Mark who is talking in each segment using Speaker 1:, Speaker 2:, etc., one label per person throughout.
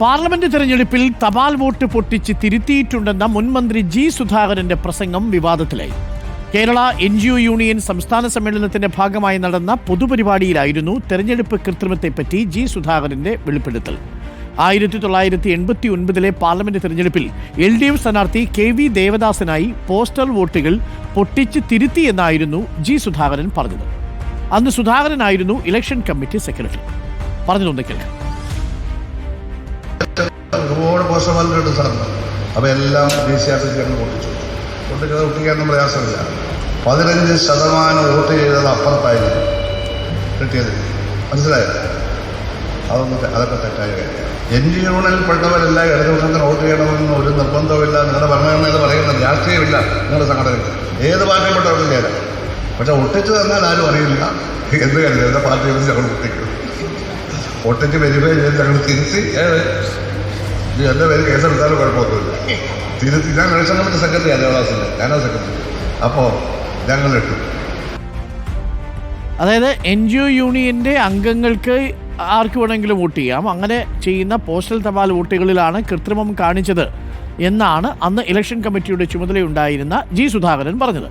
Speaker 1: Parliament തെരഞ്ഞെടുപ്പിൽ തപാൽ vote പൊട്ടിച്ച് തിരുത്തിയിട്ടുണ്ടെന്ന മുൻമന്ത്രി ജി സുധാകരന്റെ പ്രസംഗം വിവാദത്തിലായി. Kerala N G O union സംസ്ഥാന സമ്മേളനത്തിന്റെ ഭാഗമായി നടന്ന പൊതുപരിപാടിയിലായിരുന്നു തെരഞ്ഞെടുപ്പ് കൃത്രിമത്തെപ്പറ്റി ജി സുധാകരന്റെ വെളിപ്പെടുത്തൽ. ആയിരത്തി തൊള്ളായിരത്തി എൺപത്തി ഒൻപതിലെ പാർലമെന്റ് തെരഞ്ഞെടുപ്പിൽ എൽ ഡി എഫ് സ്ഥാനാർത്ഥി കെ വി ദേവദാസനായി പോസ്റ്റൽ വോട്ടുകൾ പൊട്ടിച്ച് തിരുത്തിയെന്നായിരുന്നു ജി സുധാകരൻ പറഞ്ഞത്. അന്ന് സുധാകരനായിരുന്നു ഇലക്ഷൻ കമ്മിറ്റി സെക്രട്ടറി. പറഞ്ഞതൊന്ന് കേൾക്കാം.
Speaker 2: ഒരുപാട് പോസ്റ്റർമാരുണ്ട് സാറിന് അപ്പോൾ എല്ലാം ദേശീയാസത്തിൽ ഞങ്ങൾ പൊട്ടിച്ചു. പൊട്ടിച്ചത് ഒട്ടിക്കാനൊന്നും പ്രയാസമില്ല. പതിനഞ്ച് ശതമാനം വോട്ട് ചെയ്തത് അപ്പുറത്തായിരുന്നു. കിട്ടിയത്. മനസ്സിലായോ? അതൊന്നും അതൊക്കെ തെറ്റായ കാര്യമാണ്. എൻ ജി യൂണിയനിൽ പെട്ടവരെല്ലാം ഇടതുപക്ഷത്തിന് വോട്ട് ചെയ്യണമെന്ന് ഒരു നിർബന്ധവുമില്ല. നിങ്ങളുടെ ഭരണഘടന എന്ന് പറയുന്നത് രാഷ്ട്രീയമില്ല. നിങ്ങളുടെ സംഘടനയ്ക്ക് ഏത് പാർട്ടി പെട്ടവരും ചേരാം പക്ഷെ ഒട്ടിച്ചു തന്നാൽ ആരും അറിയില്ല. എന്ത് കരുതരുത് പാർട്ടിയെ വെച്ച് ഞങ്ങൾ ഒട്ടിക്കും. ഒട്ടിച്ച് വരികയും ചെയ്ത് ഞങ്ങൾ തിരുത്തി ഇത് എന്റെ പേര് കേസെടുത്താലും കുഴപ്പമൊന്നുമില്ല. തിരുത്തി ഞാൻ കമ്മിറ്റി സെക്രട്ടറി ദേവദാസിന്റെ ഞാനാ സെക്രട്ടറി അപ്പോൾ ഞങ്ങൾ ഇട്ടു
Speaker 1: അതായത് എൻ ജി ഒ യൂണിയന്റെ അംഗങ്ങൾക്ക് ആർക്ക് വേണമെങ്കിലും വോട്ട് ചെയ്യാം. അങ്ങനെ ചെയ്യുന്ന പോസ്റ്റൽ തപാൽ വോട്ടുകളിലാണ് കൃത്രിമം കാണിച്ചത് എന്നാണ് അന്ന് ഇലക്ഷൻ കമ്മിറ്റിയുടെ ചുമതലയുണ്ടായിരുന്ന ജി സുധാകരൻ പറഞ്ഞത്.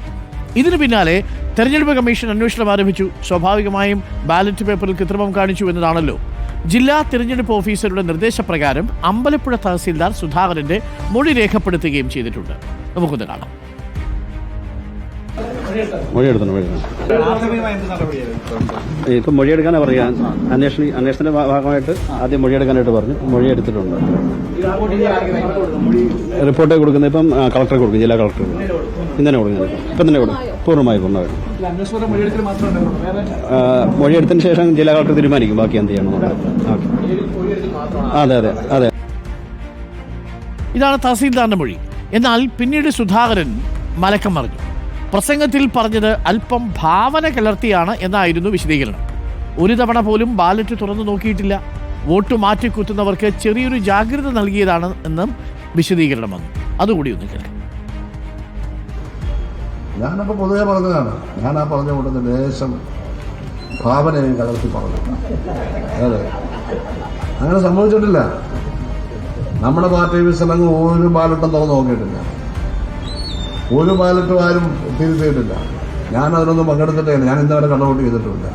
Speaker 1: ഇതിനു പിന്നാലെ തെരഞ്ഞെടുപ്പ് കമ്മീഷൻ അന്വേഷണം ആരംഭിച്ചു. സ്വാഭാവികമായും ബാലറ്റ് പേപ്പറിൽ കൃത്രിമം കാണിച്ചു എന്നതാണല്ലോ. ജില്ലാ തിരഞ്ഞെടുപ്പ് ഓഫീസറുടെ നിർദ്ദേശപ്രകാരം അമ്പലപ്പുഴ തഹസീൽദാർ സുധാകരന്റെ മൊഴി രേഖപ്പെടുത്തുകയും ചെയ്തിട്ടുണ്ട്. നമുക്കൊന്ന് കാണാം.
Speaker 3: മൊഴിയെടുക്കണം ഇപ്പം മൊഴിയെടുക്കാനാ പറയാ. അന്വേഷണ അന്വേഷണത്തിന്റെ ഭാഗമായിട്ട് ആദ്യം മൊഴിയെടുക്കാനായിട്ട് പറഞ്ഞു. മൊഴിയെടുത്തിട്ടുണ്ട്. റിപ്പോർട്ട് കൊടുക്കുന്നത് ഇപ്പം ആ, കളക്ടറെ കൊടുക്കും ജില്ലാ കളക്ടർ ഇന്നലെ കൊടുക്കുന്നത് ഇപ്പം തന്നെ കൊടുക്കും. പൂർണമായി പൂർണമായിട്ടും. മൊഴിയെടുത്തതിന് ശേഷം ജില്ലാ കളക്ടർ തീരുമാനിക്കും ബാക്കി എന്ത് ചെയ്യണം അതെ അതെ അതെ.
Speaker 1: ഇതാണ് തഹസീൽദാറിന്റെ മൊഴി. എന്നാൽ പിന്നീട് സുധാകരൻ മലക്കം മറിഞ്ഞു. പ്രസംഗത്തിൽ പറഞ്ഞത് അല്പം ഭാവന കലർത്തിയാണ് എന്നായിരുന്നു വിശദീകരണം. ഒരു തവണ പോലും ബാലറ്റ് തുറന്നു നോക്കിയിട്ടില്ല. വോട്ട് മാറ്റിക്കുത്തുന്നവർക്ക് ചെറിയൊരു ജാഗ്രത നൽകിയതാണ് എന്നും വിശദീകരണം വന്നു. അതുകൂടി ഒന്ന് കേൾക്കാം.
Speaker 2: ഞാനപ്പോൾ പൊതുവെ പറഞ്ഞതാണ്. ഞാൻ ആ പറഞ്ഞ കൊണ്ട് ലേശം ഭാവനയും കലർത്തി പറഞ്ഞു. അതെ. അങ്ങനെ സംഭവിച്ചിട്ടില്ല. നമ്മുടെ പാർട്ടി വിസലങ്ങ് ഒരു ബാലട്ടം തുറന്നു നോക്കിയിട്ടില്ല. ഒരു പാലറ്റും ആരും തിരുത്തിയിട്ടില്ല. ഞാൻ അതിനൊന്നും പങ്കെടുത്തിട്ടേ ഇല്ല. ഞാൻ ഇന്നവരെ കണ്ടവോട്ട് ചെയ്തിട്ടില്ല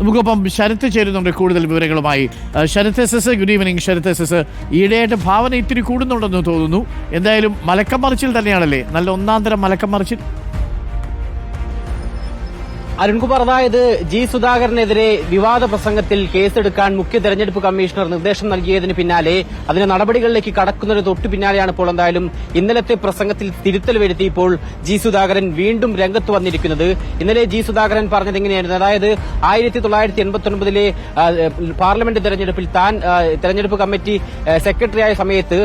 Speaker 1: നമുക്കൊപ്പം ശരത്ത് ചേരുന്നുണ്ട് കൂടുതൽ വിവരങ്ങളുമായി. Sarath S S good evening Sarath S S. ഈയിടെയായിട്ട് ഭാവന ഇത്തിരി കൂടുന്നുണ്ടെന്ന് തോന്നുന്നു. എന്തായാലും മലക്കം മറിച്ചിൽ തന്നെയാണല്ലേ? നല്ല ഒന്നാം തരം മലക്കം മറിച്ചിൽ
Speaker 4: അരുൺകുമാർ അതായത് ജി സുധാകരനെതിരെ വിവാദ പ്രസംഗത്തിൽ കേസെടുക്കാൻ മുഖ്യ തെരഞ്ഞെടുപ്പ് കമ്മീഷണർ നിർദ്ദേശം നൽകിയതിന് പിന്നാലെ അതിന് നടപടികളിലേക്ക് കടക്കുന്നതിന് തൊട്ടു പിന്നാലെയാണ് ഇപ്പോൾ എന്തായാലും ഇന്നലത്തെ പ്രസംഗത്തിൽ തിരുത്തൽ വരുത്തിയപ്പോൾ ജി സുധാകരൻ വീണ്ടും രംഗത്ത് വന്നിരിക്കുന്നത്. ഇന്നലെ ജി സുധാകരൻ പറഞ്ഞത് എങ്ങനെയായിരുന്നു അതായത് ആയിരത്തി തൊള്ളായിരത്തി എൺപത്തിഒൻപതിലെ പാർലമെന്റ് തെരഞ്ഞെടുപ്പിൽ താൻ തെരഞ്ഞെടുപ്പ് കമ്മിറ്റി സെക്രട്ടറിയായ സമയത്ത്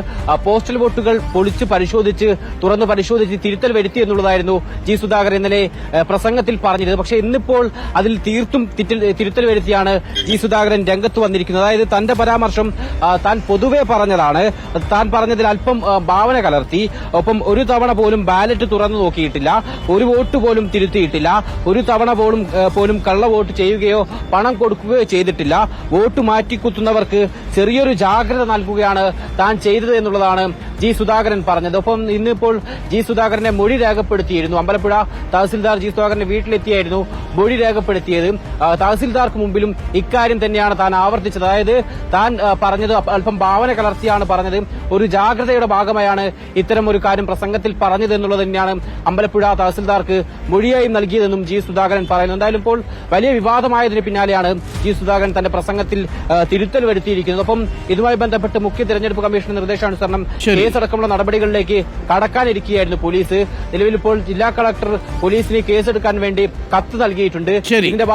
Speaker 4: പോസ്റ്റൽ വോട്ടുകൾ പൊളിച്ച് പരിശോധിച്ച് തുറന്ന് പരിശോധിച്ച് തിരുത്തൽ വരുത്തി എന്നുള്ളതായിരുന്നു ജി സുധാകരൻ ഇന്നലെ പ്രസംഗത്തിൽ പറഞ്ഞത്. പക്ഷേ ഇന്നിപ്പോൾ അതിൽ തീർത്തും തിരുത്തൽ വരുത്തിയാണ് ജി സുധാകരൻ രംഗത്ത് വന്നിരിക്കുന്നത്. അതായത് തന്റെ പരാമർശം താൻ പൊതുവെ പറഞ്ഞതാണ്. താൻ പറഞ്ഞതിൽ അല്പം ഭാവന കലർത്തി. ഒപ്പം ഒരു തവണ പോലും ബാലറ്റ് തുറന്നു നോക്കിയിട്ടില്ല. ഒരു വോട്ട് പോലും തിരുത്തിയിട്ടില്ല. ഒരു തവണ പോലും പോലും കള്ള വോട്ട് ചെയ്യുകയോ പണം കൊടുക്കുകയോ ചെയ്തിട്ടില്ല. വോട്ട് മാറ്റിക്കുത്തുന്നവർക്ക് ചെറിയൊരു ജാഗ്രത നൽകുകയാണ് താൻ ചെയ്തത് എന്നുള്ളതാണ് ജി സുധാകരൻ പറഞ്ഞത്. ഒപ്പം ഇന്നിപ്പോൾ ജി സുധാകരനെ മൊഴി രേഖപ്പെടുത്തിയിരുന്നു. അമ്പലപ്പുഴ തഹസിൽദാർ ജി സുധാകരന്റെ വീട്ടിലെത്തിയായിരുന്നു മൊഴി രേഖപ്പെടുത്തിയത്. തഹസിൽദാർക്ക് മുമ്പിലും ഇക്കാര്യം തന്നെയാണ് താൻ ആവർത്തിച്ചത്. അതായത് താൻ പറഞ്ഞത് അപ്പ- അല്പം ഭാവന കലർത്തിയാണ് പറഞ്ഞത്. ഒരു ജാഗ്രതയുടെ ഭാഗമായാണ് ഇത്തരം ഒരു കാര്യം പ്രസംഗത്തിൽ പറഞ്ഞത് എന്നുള്ളത് തന്നെയാണ് അമ്പലപ്പുഴ തഹസിൽദാർക്ക് മൊഴിയായി നൽകിയതെന്നും ജി സുധാകരൻ പറയുന്നു. എന്തായാലും ഇപ്പോൾ വലിയ വിവാദമായതിന് പിന്നാലെയാണ് ജി സുധാകരൻ തന്റെ പ്രസംഗത്തിൽ തിരുത്തൽ വരുത്തിയിരിക്കുന്നത്. ഒപ്പം ഇതുമായി ബന്ധപ്പെട്ട് മുഖ്യ തെരഞ്ഞെടുപ്പ് കമ്മീഷന്റെ നിർദ്ദേശാനുസരണം
Speaker 1: ശരി.
Speaker 4: കേസടക്കമുള്ള നടപടികളിലേക്ക് കടക്കാനിരിക്കുകയായിരുന്നു പോലീസ് നിലവിൽ ഇപ്പോൾ ജില്ലാ കളക്ടർ പോലീസിന് കേസെടുക്കാൻ വേണ്ടി കത്ത് നൽകിയിട്ടുണ്ട്. ഇതിന്റെ